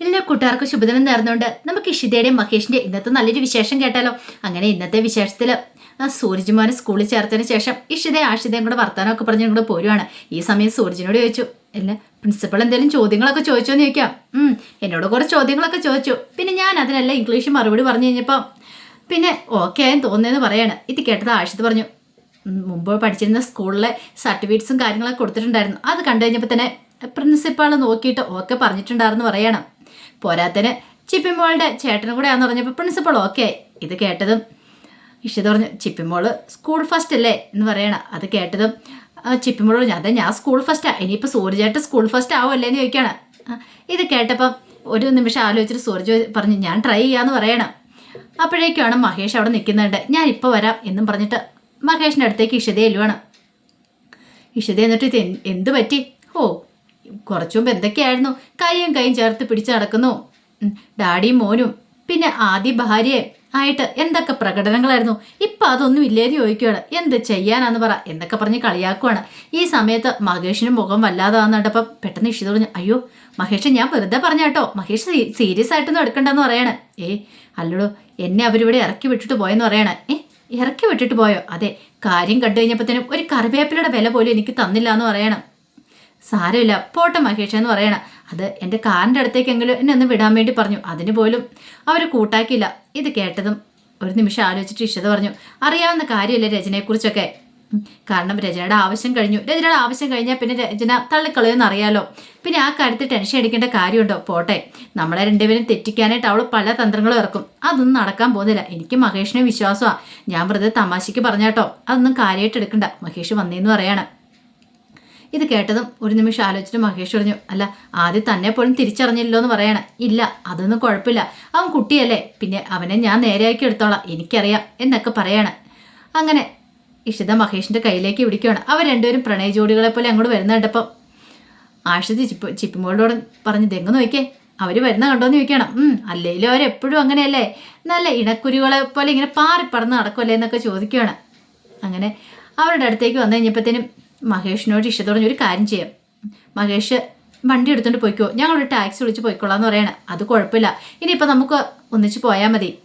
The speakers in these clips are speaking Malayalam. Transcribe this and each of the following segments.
എല്ലാ കൂട്ടുകാർക്കും ശുഭദിനം നേർന്നുകൊണ്ട് നമുക്ക് ഇഷിതയുടെയും മഹേഷിന്റെ ഇന്നത്തെ നല്ലൊരു വിശേഷം കേട്ടാലോ. അങ്ങനെ ഇന്നത്തെ വിശേഷത്തിൽ സൂരജുമാനെ സ്കൂളിൽ ചേർത്തതിന് ശേഷം ഇഷിതയും ആഷിതയും കൂടെ വർത്താനമൊക്കെ പറഞ്ഞ് കൂടെ പോരുവാണ്. ഈ സമയം സൂരജിനോട് ചോദിച്ചു അല്ല പ്രിൻസിപ്പൾ എന്തെങ്കിലും ചോദ്യങ്ങളൊക്കെ ചോദിച്ചോന്ന് ചോദിക്കാം. ഉം എന്നോട് കുറച്ച് ചോദ്യങ്ങളൊക്കെ ചോദിച്ചു. പിന്നെ ഞാൻ അതിനെല്ലാം ഇംഗ്ലീഷ് മറുപടി പറഞ്ഞു കഴിഞ്ഞപ്പോൾ പിന്നെ ഓക്കെ ആയെന്ന് തോന്നുന്നതെന്ന് പറയാണ്. ഇത് കേട്ടത് ആഷിത് പറഞ്ഞു മുമ്പ് പഠിച്ചിരുന്ന സ്കൂളിലെ സർട്ടിഫിക്കറ്റ്സും കാര്യങ്ങളൊക്കെ കൊടുത്തിട്ടുണ്ടായിരുന്നു. അത് കണ്ടു കഴിഞ്ഞപ്പോൾ തന്നെ പ്രിൻസിപ്പാൾ നോക്കിയിട്ട് ഓക്കെ പറഞ്ഞിട്ടുണ്ടായിരുന്നു പറയണം. പോരാത്തന് ചിപ്പിമോളുടെ ചേട്ടനും കൂടെ ആണെന്ന് പറഞ്ഞപ്പോൾ പ്രിൻസിപ്പൾ ഓക്കെ ഇത് കേട്ടതും. ഇഷിത പറഞ്ഞു ചിപ്പിമോൾ സ്കൂൾ ഫസ്റ്റ് അല്ലേ? എന്ന് പറയണം. അത് കേട്ടതും ആ, ചിപ്പിമോൾ പറഞ്ഞു അതെ ഞാൻ സ്കൂൾ ഫസ്റ്റാണ് ഇനിയിപ്പോൾ സൂര്യചേട്ടൻ സ്കൂൾ ഫസ്റ്റ് ആവുമല്ലേ? എന്ന് ചോദിക്കുകയാണ് ഇത് കേട്ടപ്പം ഒരു നിമിഷം ആലോചിച്ചിട്ട് സൂരജ് പറഞ്ഞു ഞാൻ ട്രൈ ചെയ്യാന്ന് പറയണം. അപ്പോഴേക്കാണ് മഹേഷ് അവിടെ നിൽക്കുന്നുണ്ട്. ഞാൻ ഇപ്പോൾ വരാം എന്നും പറഞ്ഞിട്ട് മഹേഷിന്റെ അടുത്തേക്ക് ഇഷിത എല്ലുവാണ് ഇഷിത എന്നിട്ട് ഇത് എന്ത് പറ്റി? ഓ കുറച്ചു മുമ്പ് എന്തൊക്കെയായിരുന്നു? കൈയും കൈയും ചേർത്ത് പിടിച്ചു നടക്കുന്നു. ഡാഡിയും മോനും പിന്നെ ആദ്യ ഭാര്യയെ ആയിട്ട് എന്തൊക്കെ പ്രകടനങ്ങളായിരുന്നു? ഇപ്പം അതൊന്നും ഇല്ലേന്ന് ചോദിക്കുകയാണ് എന്ത് ചെയ്യാനാന്ന് പറ. എന്നൊക്കെ പറഞ്ഞ് കളിയാക്കുവാണ്. ഈ സമയത്ത് മഹേഷിന് മുഖം വല്ലാതാന്നുണ്ടപ്പം പെട്ടെന്ന് ഇഷിത പറഞ്ഞു അയ്യോ മഹേഷ് ഞാൻ വെറുതെ പറഞ്ഞ കേട്ടോ. മഹേഷ് സീരിയസ് ആയിട്ടൊന്നും എടുക്കണ്ടെന്ന് പറയണേ. ഏ അല്ലടോ എന്നെ അവരിവിടെ ഇറക്കി വിട്ടിട്ട് പോയെന്ന് പറയണേ. ഏ ഇറക്കി വിട്ടിട്ട് പോയോ? അതെ കാര്യം കണ്ടു കഴിഞ്ഞപ്പോഴത്തേനും ഒരു കറിവേപ്പിലയുടെ വില പോലും എനിക്ക് തന്നില്ല എന്ന് പറയണം. സാരമില്ല. പോട്ടെ മഹേഷ് എന്ന് പറയണം. അത് എന്റെ കാറിന്റെ അടുത്തേക്കെങ്കിലും എന്നെ ഒന്ന് വിടാൻ വേണ്ടി പറഞ്ഞു. അതിന് പോലും അവർ കൂട്ടാക്കിയില്ല. ഇത് കേട്ടതും ഒരു നിമിഷം ആലോചിച്ചിട്ട് ഇഷത പറഞ്ഞു. അറിയാവുന്ന കാര്യമല്ലേ രചനയെക്കുറിച്ചൊക്കെ കാരണം രചനയുടെ ആവശ്യം കഴിഞ്ഞു. രചനയുടെ ആവശ്യം കഴിഞ്ഞാൽ പിന്നെ രചന തള്ളിക്കളയെന്ന് അറിയാലോ. പിന്നെ ആ കാര്യത്തിൽ ടെൻഷൻ അടിക്കേണ്ട കാര്യമുണ്ടോ? പോട്ടെ. നമ്മളെ രണ്ടുപേരും തെറ്റിക്കാനായിട്ട് അവൾ പല തന്ത്രങ്ങളും ഇറക്കും. അതൊന്നും നടക്കാൻ പോകുന്നില്ല. എനിക്ക് മഹേഷിനെ വിശ്വാസമാണ് ഞാൻ വെറുതെ തമാശയ്ക്ക് പറഞ്ഞാട്ടോ അതൊന്നും കാര്യമായിട്ട് എടുക്കണ്ട. മഹേഷ് വന്നേന്ന് പറയാണ്. ഇത് കേട്ടതും ഒരു നിമിഷം ആലോചിച്ചിട്ട് മഹേഷ് പറഞ്ഞു അല്ല ആദ്യം തന്നെ പോലും തിരിച്ചറിഞ്ഞില്ലോ എന്ന് പറയണ. ഇല്ല അതൊന്നും കുഴപ്പമില്ല. അവൻ കുട്ടിയല്ലേ. പിന്നെ അവനെ ഞാൻ നേരെയാക്കി എടുത്തോളാം. എനിക്കറിയാം എന്നൊക്കെ പറയാണ്. അങ്ങനെ ഇഷിത മഹേഷിന്റെ കയ്യിലേക്ക് പിടിക്കുകയാണ് അവർ രണ്ടുപേരും പ്രണയ ജോഡികളെ പോലെ അങ്ങോട്ട് വരുന്ന കണ്ടപ്പം ആഷിത് ചിപ്പ് ചിപ്പിമോളോട് പറഞ്ഞു തെങ്ങ് നോക്കിയേ? അവർ വരുന്ന കണ്ടോന്ന് ചോദിക്കണം അല്ലെങ്കിലും അവരെപ്പോഴും അങ്ങനെയല്ലേ? നല്ല ഇണക്കുരുകളെ പോലെ ഇങ്ങനെ പാറിപ്പറന്ന് നടക്കുമല്ലേ എന്നൊക്കെ ചോദിക്കുകയാണ് അങ്ങനെ അവരുടെ അടുത്തേക്ക് വന്നു കഴിഞ്ഞപ്പോഴത്തേനും മഹേഷിനോട് ഇഷ്ടത്തോടെ ഒരു കാര്യം ചെയ്യാം. മഹേഷ് വണ്ടി എടുത്തുകൊണ്ട് പോയിക്കോ. ഞങ്ങളൊരു ടാക്സി വിളിച്ച് പോയിക്കോളാം എന്ന് പറയണേ. അത് കുഴപ്പമില്ല. ഇനിയിപ്പോൾ നമുക്ക് ഒന്നിച്ച് പോയാൽ മതി.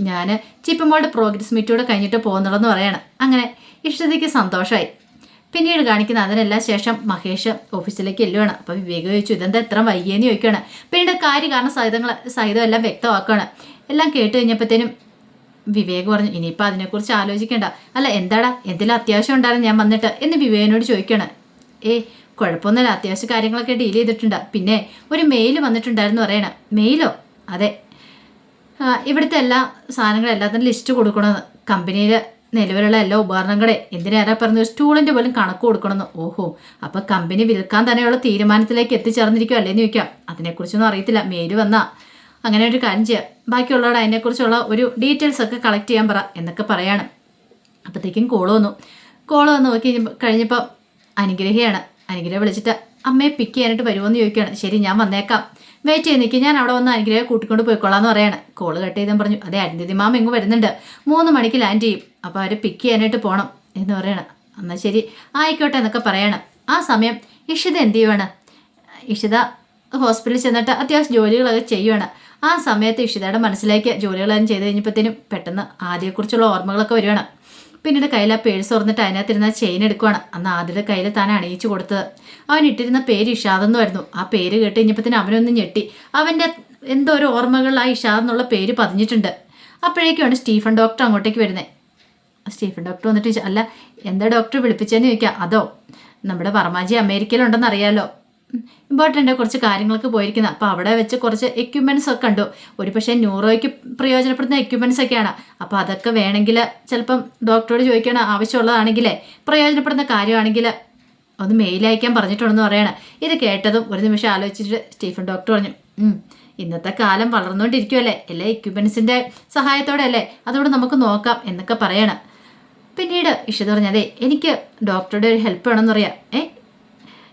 ഞാൻ ചിപ്പമ്മോളുടെ പ്രോഗ്രസ് മീറ്റോടെ കഴിഞ്ഞിട്ട് പോകുന്നുള്ളതെന്ന് പറയണം. അങ്ങനെ ഇഷ്ടതയ്ക്ക് സന്തോഷമായി പിന്നീട് കാണിക്കുന്ന അതിനെല്ലാം ശേഷം മഹേഷ് ഓഫീസിലേക്ക് എല്ലുവാണ് അപ്പോൾ വിവേക് ചോദിച്ചു ഇതെന്താ എത്ര വൈകിയെന്ന് ചോദിക്കുകയാണ്? പിന്നീട് കാര്യ കാരണം സഹിതങ്ങൾ സഹിതം എല്ലാം വ്യക്തമാക്കുകയാണ്. എല്ലാം കേട്ട് കഴിഞ്ഞപ്പോഴത്തേനും വിവേക് പറഞ്ഞു ഇനിയിപ്പോൾ അതിനെക്കുറിച്ച് ആലോചിക്കേണ്ട. അല്ല എന്താടാ? എന്തെങ്കിലും അത്യാവശ്യം ഉണ്ടായിരുന്നു ഞാൻ വന്നിട്ട് എന്ന് വിവേകനോട് ചോദിക്കണം. ഏ കുഴപ്പമൊന്നുമില്ല. അത്യാവശ്യ കാര്യങ്ങളൊക്കെ ഡീൽ ചെയ്തിട്ടുണ്ട്. പിന്നെ ഒരു മെയിൽ വന്നിട്ടുണ്ടായിരുന്നു പറയണ. മെയിലോ? അതെ. ഇവിടുത്തെ എല്ലാ സാധനങ്ങളും എല്ലാത്തിനും ലിസ്റ്റ് കൊടുക്കണമെന്ന്. കമ്പനിയിൽ നിലവിലുള്ള എല്ലാ ഉപകരണങ്ങളെ. എന്തിനേറെ പറഞ്ഞു സ്റ്റൂളിന്റെ പോലും കണക്ക് കൊടുക്കണമെന്ന്. ഓഹോ. അപ്പോൾ കമ്പനി വിൽക്കാൻ തന്നെയുള്ള തീരുമാനത്തിലേക്ക് എത്തിച്ചേർന്നിരിക്കും അല്ലേന്ന് ചോദിക്കാം. അതിനെക്കുറിച്ചൊന്നും അറിയത്തില്ല. മെയിൽ വന്നാ അങ്ങനെ ഒരു കാര്യം ചെയ്യാം. ബാക്കിയുള്ളവരുടെ അതിനെക്കുറിച്ചുള്ള ഒരു ഡീറ്റെയിൽസ് ഒക്കെ കളക്ട് ചെയ്യാൻ പറ എന്നൊക്കെ പറയാണ്. അപ്പോഴത്തേക്കും കോൾ വന്നു. കോൾ വന്ന് നോക്കി കഴിഞ്ഞപ്പോൾ അനുഗ്രഹയാണ്. അനുഗ്രഹ വിളിച്ചിട്ട് അമ്മയെ പിക്ക് ചെയ്യാനായിട്ട് വരുമോയെന്ന് ചോദിക്കുകയാണ്. ശരി ഞാൻ വന്നേക്കാം. വെയിറ്റ് ചെയ്ത് നിൽക്കും ഞാൻ അവിടെ വന്ന് അനുഗ്രഹം കൂട്ടിക്കൊണ്ട് പോയിക്കോളാന്ന് പറയാണ്. കോൾ കട്ട് ചെയ്തെന്ന് പറഞ്ഞു. അതെ അരുന്ധതി മാം ഇങ്ങ് വരുന്നുണ്ട്. മൂന്ന് മണിക്ക് ലാൻഡ് ചെയ്യും. അപ്പോൾ അവരെ പിക്ക് ചെയ്യാനായിട്ട് പോകണം എന്ന് പറയണം. എന്നാൽ ശരി ആയിക്കോട്ടെ എന്നൊക്കെ പറയണം. ആ സമയം ഇഷിത എന്ത് ചെയ്യുവാണ്? ഇഷിത ഹോസ്പിറ്റലിൽ ചെന്നിട്ട് അത്യാവശ്യം ജോലികളൊക്കെ ചെയ്യുവാണ്. ആ സമയത്ത് ഇഷിതയുടെ മനസ്സിലേക്ക് ജോലികളെല്ലാം ചെയ്ത് കഴിഞ്ഞപ്പോഴത്തേനും പെട്ടെന്ന് ആദ്യയെക്കുറിച്ചുള്ള ഓർമ്മകളൊക്കെ വരുവാണ് പിന്നീട് കയ്യിൽ ആ പേഴ്സ് തുറന്നിട്ട് അതിനകത്തിരുന്ന ചെയിൻ എടുക്കുവാണ്. അന്ന് ആദ്യയുടെ കയ്യിൽ താൻ അണിയിച്ചു കൊടുത്തത്. അവൻ ഇട്ടിരുന്ന പേര് ഇഷാദെന്നായിരുന്നു. ആ പേര് കേട്ട് കഴിഞ്ഞപ്പോഴത്തേനും അവനൊന്ന് ഞെട്ടി. അവന്റെ എന്തോ ഒരു ഓർമ്മകളിൽ ആ ഇഷാദ് എന്നുള്ള പേര് പതിഞ്ഞിട്ടുണ്ട്. അപ്പോഴേക്കുമാണ് സ്റ്റീഫൻ ഡോക്ടർ അങ്ങോട്ടേക്ക് വരുന്നത്. സ്റ്റീഫൻ ഡോക്ടർ വന്നിട്ട് അല്ല എന്താ ഡോക്ടർ വിളിപ്പിച്ചതെന്ന് ചോദിക്കാം. അതോ നമ്മുടെ വർമാജി അമേരിക്കയിലുണ്ടെന്ന് അറിയാലോ ഇമ്പോർട്ടന്റ് കുറച്ച് കാര്യങ്ങൾക്ക് പോയിരിക്കുന്നത് അപ്പോൾ അവിടെ വെച്ച് കുറച്ച് എക്യുപ്മെന്റ്സ് ഒക്കെ കണ്ടു. ഒരു പക്ഷേ ന്യൂറോയ്ക്ക് പ്രയോജനപ്പെടുന്ന എക്യുപ്മെന്റ്സ് ഒക്കെയാണ്. അപ്പോൾ അതൊക്കെ വേണമെങ്കിൽ ചിലപ്പം ഡോക്ടറോട് ചോദിക്കണം ആവശ്യമുള്ളതാണെങ്കിലേ പ്രയോജനപ്പെടുന്ന കാര്യമാണെങ്കിൽ ഒന്ന് മെയിൽ അയക്കാൻ പറഞ്ഞിട്ടുണ്ടെന്ന് പറയണം. ഇത് കേട്ടതും ഒരു നിമിഷം ആലോചിച്ചിട്ട് സ്റ്റീഫൻ ഡോക്ടർ പറഞ്ഞു ഇന്നത്തെ കാലം വളർന്നുകൊണ്ടിരിക്കുമല്ലേ എല്ലാ എക്യുപ്മെന്റ്സിന്റെ സഹായത്തോടെ അല്ലേ അതുകൊണ്ട് നമുക്ക് നോക്കാം എന്നൊക്കെ പറയണം. പിന്നീട് ഇഷിത പറഞ്ഞതേ എനിക്ക് ഡോക്ടറുടെ ഒരു ഹെൽപ്പ് വേണമെന്ന് പറയാം ഏ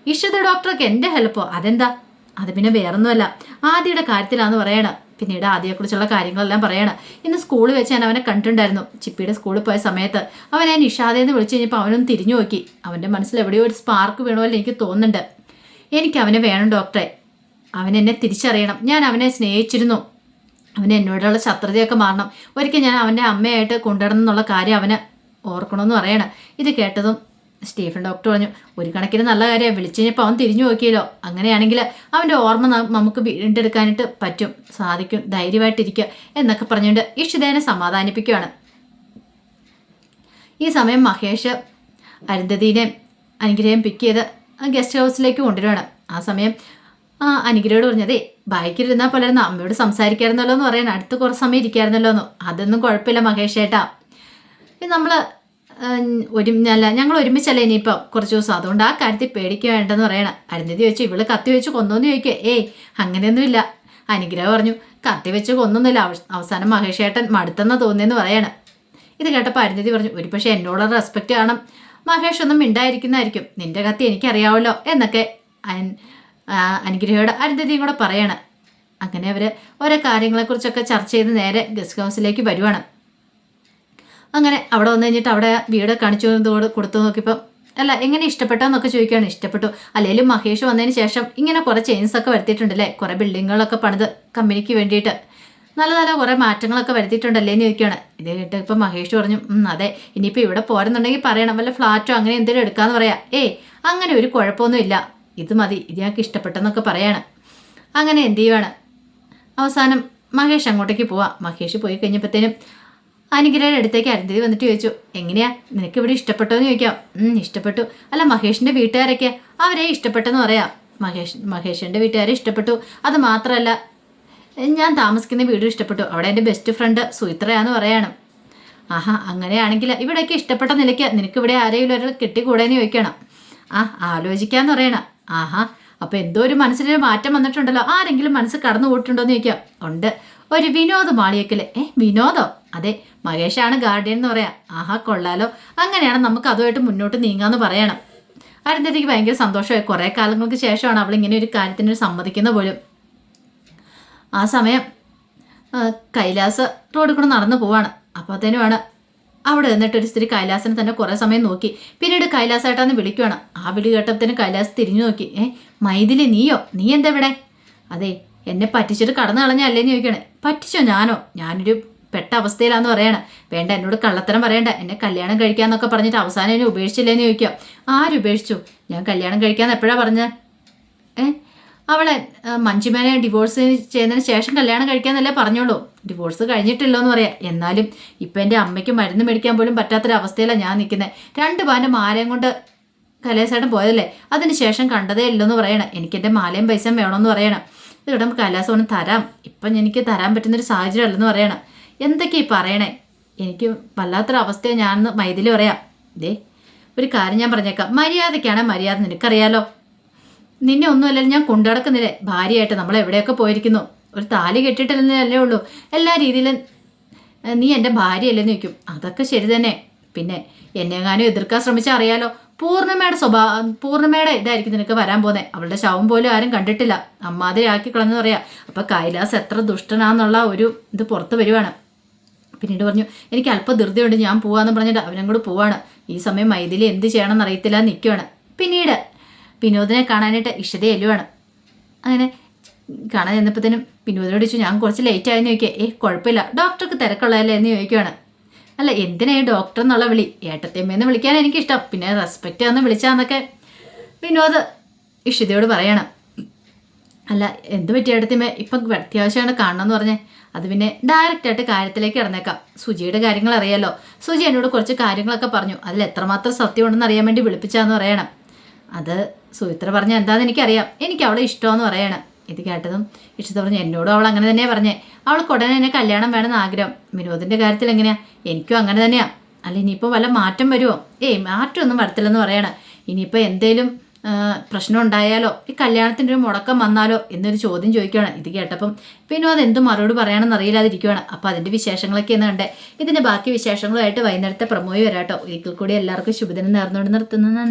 ഇഷിത ഡോക്ടർക്ക് എന്റെ ഹെൽപ്പോ? അതെന്താ? അത് പിന്നെ വേറൊന്നുമല്ല. ആദ്യയുടെ കാര്യത്തിലാന്ന് പറയണം. പിന്നീട് ആദ്യയെക്കുറിച്ചുള്ള കാര്യങ്ങളെല്ലാം പറയണം. ഇന്ന് സ്കൂളിൽ വെച്ച് ഞാൻ അവനെ കണ്ടിട്ടുണ്ടായിരുന്നു. ചിപ്പിയുടെ സ്കൂളിൽ പോയ സമയത്ത് അവൻ ഞാൻ നിഷാദെന്ന് വിളിച്ചു കഴിഞ്ഞപ്പോൾ അവനൊന്ന് തിരിഞ്ഞു നോക്കി. അവന്റെ മനസ്സിൽ എവിടെയോ ഒരു സ്പാർക്ക് വീണോ എനിക്ക് തോന്നുന്നുണ്ട്. എനിക്ക് അവനെ വേണം ഡോക്ടറെ. അവൻ എന്നെ തിരിച്ചറിയണം. ഞാൻ അവനെ സ്നേഹിച്ചിരുന്നു. അവന് എന്നോടുള്ള ശത്രുതയൊക്കെ മാറണം. ഒരിക്കൽ ഞാൻ അവന്റെ അമ്മയായിട്ട് കൊണ്ടുവരണം എന്നുള്ള കാര്യം അവന് ഓർക്കണമെന്ന് പറയണം. ഇത് കേട്ടതും സ്റ്റീഫൻ ഡോക്ടർ പറഞ്ഞു ഒരു കണക്കിന് നല്ല കാര്യമാണ് വിളിച്ചു കഴിഞ്ഞപ്പോൾ അവൻ തിരിഞ്ഞു നോക്കിയല്ലോ. അങ്ങനെയാണെങ്കിൽ അവന്റെ ഓർമ്മ നമുക്ക് വീണ്ടെടുക്കാനായിട്ട് പറ്റും. സാധിക്കും ധൈര്യമായിട്ടിരിക്കുക എന്നൊക്കെ പറഞ്ഞുകൊണ്ട് ഇഷിതേനെ സമാധാനിപ്പിക്കുകയാണ് ഈ സമയം മഹേഷ് അരുന്ധതിനെ അനുഗ്രഹം പിക്ക് ചെയ്ത് ഗസ്റ്റ് ഹൗസിലേക്ക് കൊണ്ടുവരികയാണ് ആ സമയം ആ അനുഗ്രഹോട് പറഞ്ഞതേ ബൈക്കിലിരുന്നാൽ പോലായിരുന്നു അമ്മയോട് സംസാരിക്കായിരുന്നല്ലോ എന്ന് പറയാൻ അടുത്ത് കുറച്ച് സമയം ഇരിക്കായിരുന്നല്ലോ എന്ന്. അതൊന്നും കുഴപ്പമില്ല മഹേഷ് ചേട്ടാ നമ്മൾ ഒരു അല്ല ഞങ്ങൾ ഒരുമിച്ചല്ലേ ഇനിയിപ്പോൾ കുറച്ച് ദിവസം. അതുകൊണ്ട് ആ കാര്യത്തിൽ പേടിക്കുക വേണ്ടെന്ന് പറയണം. അരുന്ധതി ചോദിച്ചു ഇവൾ കത്തി വെച്ച് കൊന്നോന്ന് ചോദിക്കുക ഏയ് അങ്ങനെയൊന്നുമില്ല. അനുഗ്രഹം പറഞ്ഞു. കത്തി വെച്ച് കൊന്നൊന്നുമില്ല. അവസാനം മഹേഷേട്ടൻ മടുത്തെന്ന് തോന്നിയെന്ന് പറയണം. ഇത് കേട്ടപ്പോൾ അരുന്ധതി പറഞ്ഞു ഒരു പക്ഷേ എന്നോടുള്ള റെസ്പെക്റ്റ് കാണും. മഹേഷ് ഒന്നും മിണ്ടായിരിക്കുന്നതായിരിക്കും. നിന്റെ കത്തി എനിക്കറിയാവല്ലോ എന്നൊക്കെ അനുഗ്രഹയോട് അരുന്ധതിയും കൂടെ പറയണം. അങ്ങനെ അവർ ഓരോ കാര്യങ്ങളെക്കുറിച്ചൊക്കെ ചർച്ച ചെയ്ത് നേരെ ഗസ്റ്റ് ഹൗസിലേക്ക് വരുവാണ്. അങ്ങനെ അവിടെ വന്നു കഴിഞ്ഞിട്ട് അവിടെ വീട് കാണിച്ചു കൊടു- കൊടുത്തു നോക്കിയപ്പോൾ അല്ല എങ്ങനെ ഇഷ്ടപ്പെട്ടെന്നൊക്കെ ചോദിക്കുകയാണ്. ഇഷ്ടപ്പെട്ടു. അല്ലെങ്കിലും മഹേഷ് വന്നതിന് ശേഷം ഇങ്ങനെ കുറേ ചേഞ്ചസ് ഒക്കെ വരുത്തിയിട്ടുണ്ടല്ലേ? കുറേ ബിൽഡിങ്ങുകളൊക്കെ പണിത് കമ്പനിക്ക് വേണ്ടിയിട്ട്. നല്ല നല്ല കുറേ മാറ്റങ്ങളൊക്കെ വരുത്തിയിട്ടുണ്ടല്ലേ എന്ന് ചോദിക്കുകയാണ്. ഇത് കേട്ട് ഇപ്പം മഹേഷ് പറഞ്ഞു "ഉം, അതെ. ഇനിയിപ്പോൾ ഇവിടെ പോരുന്നുണ്ടെങ്കിൽ പറയണം. വല്ല ഫ്ലാറ്റോ അങ്ങനെ എന്തെങ്കിലും എടുക്കാമെന്ന് പറയാം. ഏയ് അങ്ങനെ ഒരു കുഴപ്പമൊന്നുമില്ല ഇത് മതി. ഇത് ഞങ്ങൾക്ക് ഇഷ്ടപ്പെട്ടെന്നൊക്കെ പറയാണ്. അങ്ങനെ എന്ത് ചെയ്യുവാണ്? അവസാനം മഹേഷ് അങ്ങോട്ടേക്ക് പോവാം. മഹേഷ് പോയി കഴിഞ്ഞപ്പോഴത്തേനും അനുഗ്രഹയുടെ അടുത്തേക്ക് അരുന്ധതി വന്നിട്ട് ചോദിച്ചു എങ്ങനെയാ? നിനക്ക് ഇവിടെ ഇഷ്ടപ്പെട്ടോ? എന്ന് ചോദിക്കാം. ഇഷ്ടപ്പെട്ടു. അല്ല മഹേഷിന്റെ വീട്ടുകാരൊക്കെ അവരെ ഇഷ്ടപ്പെട്ടെന്ന് പറയാം. മഹേഷ് മഹേഷിന്റെ വീട്ടുകാരെ ഇഷ്ടപ്പെട്ടു? അത് മാത്രമല്ല ഞാൻ താമസിക്കുന്ന വീടും ഇഷ്ടപ്പെട്ടു. അവിടെ എന്റെ ബെസ്റ്റ് ഫ്രണ്ട് സുയിത്രയാന്ന് പറയണം. ആഹാ അങ്ങനെയാണെങ്കിൽ ഇവിടെയൊക്കെ ഇഷ്ടപ്പെട്ട നിലയ്ക്ക് നിനക്ക് ഇവിടെ ആരെങ്കിലും ഒരാൾ കിട്ടിക്കൂടെന്ന് ചോദിക്കണം. ആ ആലോചിക്കാന്ന് പറയണം. ആഹാ അപ്പൊ എന്തോ ഒരു മനസ്സിലൊരു മാറ്റം വന്നിട്ടുണ്ടല്ലോ. ആരെങ്കിലും മനസ്സ് കടന്നു പോയിട്ടുണ്ടോ എന്ന് ചോദിക്കാം. ഉണ്ട്. ഒരു വിനോദ് മാളിയേക്കൽ ഏ വിനോദോ? അതെ മഹേഷാണ് ഗാർഡിയൻ എന്ന് പറയാം. ആഹാ കൊള്ളാലോ. അങ്ങനെയാണ് നമുക്ക് അതുമായിട്ട് മുന്നോട്ട് നീങ്ങാന്ന് പറയണം. അരുന്ധതിക്ക് ഭയങ്കര സന്തോഷമായി. കുറേ കാലങ്ങൾക്ക് ശേഷമാണ് അവൾ ഇങ്ങനെ ഒരു കാര്യത്തിന് സമ്മതിക്കുന്ന പോലും. ആ സമയം കൈലാസ റോഡിൽ കൂടെ നടന്നു പോവാണ്. അപ്പോൾ അപ്പോഴത്തേനുമാണ് അവിടെ നിന്നിട്ട് ഒരു സ്ത്രീ കൈലാസിനെ തന്നെ കുറേ സമയം നോക്കി. പിന്നീട് കൈലാസായിട്ടാന്ന് വിളിക്കുവാണ്. ആ വിളി കേട്ടപ്പോഴത്തേന് കൈലാസ് തിരിഞ്ഞു നോക്കി. ഏ മൈഥിലി നീയോ? നീ എന്താ ഇവിടെ? അതെ എന്നെ പറ്റിച്ചിട്ട് കടന്നു കളഞ്ഞല്ലേന്ന് ചോദിക്കണേ. പറ്റിച്ചോ ഞാനോ? ഞാനൊരു പെട്ട അവസ്ഥയിലാന്ന് പറയണേ. വേണ്ട എന്നോട് കള്ളത്തരം പറയണ്ട. എന്നെ കല്യാണം കഴിക്കാന്നൊക്കെ പറഞ്ഞിട്ട് അവസാനം എന്നെ ഉപേക്ഷിച്ചില്ലേന്ന് ചോദിക്കാം ആരുപേക്ഷിച്ചു ഞാൻ കല്യാണം കഴിക്കാന്ന് എപ്പോഴാ പറഞ്ഞത് ഏ? അവളെ മഞ്ജുമേനെ ഡിവോഴ്സ് ചെയ്യുന്നതിന് ശേഷം കല്യാണം കഴിക്കാന്നല്ലേ പറഞ്ഞോളൂ. ഡിവോഴ്സ് കഴിഞ്ഞിട്ടില്ലോ എന്ന് പറയാം. എന്നാലും ഇപ്പം എന്റെ അമ്മയ്ക്ക് മരുന്ന് മേടിക്കാൻ പോലും പറ്റാത്തൊരവസ്ഥയിലാണ് ഞാൻ നിൽക്കുന്നത് രണ്ട് പാന്റെ മാലയും കൊണ്ട് കലേശേട്ടൻ പോയതല്ലേ? അതിന് ശേഷം കണ്ടതേ ഇല്ലെന്ന് പറയണം. എനിക്ക് എന്റെ മാലയും പൈസയും വേണമെന്ന് പറയണം. ഇത് കിടം കൈലാസോണ് തരാം. ഇപ്പം എനിക്ക് തരാൻ പറ്റുന്നൊരു സാഹചര്യം അല്ലെന്ന് പറയണം. എന്തൊക്കെയാ ഈ പറയണേ? എനിക്ക് വല്ലാത്തൊരു അവസ്ഥയാണ് ഞാൻ മൈതിൽ പറയാം. ഇതേ ഒരു കാര്യം ഞാൻ പറഞ്ഞേക്കാം. മര്യാദയ്ക്കാണ് മര്യാദ നിനക്കറിയാലോ? നിന്നെ ഒന്നുമല്ലല്ലോ ഞാൻ കൊണ്ടുനടക്കുന്നില്ലേ ഭാര്യയായിട്ട് നമ്മൾ എവിടെയൊക്കെ പോയിരിക്കുന്നു? ഒരു താലി കെട്ടിട്ടില്ലെന്നല്ലേ ഉള്ളൂ. എല്ലാ രീതിയിലും നീ എന്റെ ഭാര്യയല്ലെന്ന് ചോദിക്കും. അതൊക്കെ ശരി തന്നെ. പിന്നെ എന്നെങ്ങാനും എതിർക്കാൻ ശ്രമിച്ചാൽ അറിയാലോ? പൂർണിമയുടെ സ്വഭാവ പൂർണിമയുടെ ഇതായിരിക്കും നിനക്ക് വരാൻ പോകുന്നത് അവളുടെ ശവം പോലും ആരും കണ്ടിട്ടില്ല. അമ്മാതിരി ആക്കി കളഞ്ഞു പറയാം. അപ്പം കൈലാസ് എത്ര ദുഷ്ടനാന്നുള്ള ഒരു ഇത് പുറത്ത് വരുവാണ്. പിന്നീട് പറഞ്ഞു എനിക്ക് അല്പം ധൃതിയുണ്ട് ഞാൻ പോവാന്ന് പറഞ്ഞിട്ട് അവനും കൂടെ പോവാണ്. ഈ സമയം മൈഥിലി എന്ത് ചെയ്യണമെന്ന് അറിയത്തില്ല നിൽക്കുവാണ് പിന്നീട് വിനോദിനെ കാണാനായിട്ട് ഇഷ്ടത എല്ലുവാണ്. അങ്ങനെ കാണാൻ ചെന്നപ്പോഴത്തേനും വിനോദിനോട് ചോദിച്ചു ഞാൻ കുറച്ച് ലേറ്റ് ആയെന്ന് ചോദിക്കുക ഏ കുഴപ്പമില്ല. ഡോക്ടർക്ക് തിരക്കുള്ളതല്ലേ? എന്ന് ചോദിക്കുവാണ്. അല്ല എന്തിനാ ഡോക്ടർ എന്നുള്ള വിളി? ഏട്ടത്തിയമ്മയെന്ന് വിളിക്കാൻ എനിക്കിഷ്ടം. പിന്നെ റെസ്പെക്റ്റ് ആണെന്ന് വിളിച്ചാന്നൊക്കെ വിനോദ് ഇഷിതയോട് പറയണം. അല്ല എന്ത് പറ്റി ഏട്ടത്തിയമ്മ ഇപ്പം അത്യാവശ്യമാണ് കാണണമെന്ന് പറഞ്ഞേ. അത് പിന്നെ ഡയറക്റ്റ് ആയിട്ട് കാര്യത്തിലേക്ക് ഇറന്നേക്കാം സുജിയുടെ കാര്യങ്ങൾ അറിയാലോ. സുജി എന്നോട് കുറച്ച് കാര്യങ്ങളൊക്കെ പറഞ്ഞു. അതിൽ എത്രമാത്രം സത്യമുണ്ടെന്ന് അറിയാൻ വേണ്ടി വിളിപ്പിച്ചാന്ന് പറയണം. അത് സുമിത്ര പറഞ്ഞ എന്താണെന്ന് എനിക്കറിയാം. എനിക്ക് അവളെ ഇഷ്ടമെന്ന് പറയണം. ഇത് കേട്ടതും ഇഷ്ടത്തെ പറഞ്ഞു എന്നോടും അവൾ അങ്ങനെ തന്നെയാ പറഞ്ഞേ. അവൾക്ക് ഉടനെ എന്നെ കല്യാണം വേണമെന്ന് ആഗ്രഹം. വിനോദിന്റെ കാര്യത്തിൽ എങ്ങനെയാ? എനിക്കും അങ്ങനെ തന്നെയാ. അല്ല ഇനിയിപ്പോൾ വല്ല മാറ്റം വരുമോ ഏയ് മാറ്റമൊന്നും വരത്തില്ലെന്ന് പറയണം. ഇനിയിപ്പോൾ എന്തേലും പ്രശ്നം ഉണ്ടായാലോ? ഈ കല്യാണത്തിന്റെ ഒരു മുടക്കം വന്നാലോ? എന്നൊരു ചോദ്യം ചോദിക്കുകയാണ് ഇത് കേട്ടപ്പം വിനോദ് എന്ത് മറുപടി പറയണമെന്ന് അറിയില്ലാതിരിക്കുകയാണ് അപ്പോൾ അതിന്റെ വിശേഷങ്ങളൊക്കെ എന്ന് കണ്ടേ. ഇതിന്റെ ബാക്കി വിശേഷങ്ങളുമായിട്ട് വൈകുന്നേരത്തെ പ്രമോയി വരാട്ടോ. ഒരിക്കൽ കൂടി എല്ലാവർക്കും ശുഭദിനം നേർന്നുകൊണ്ട് നിർത്തുന്നു.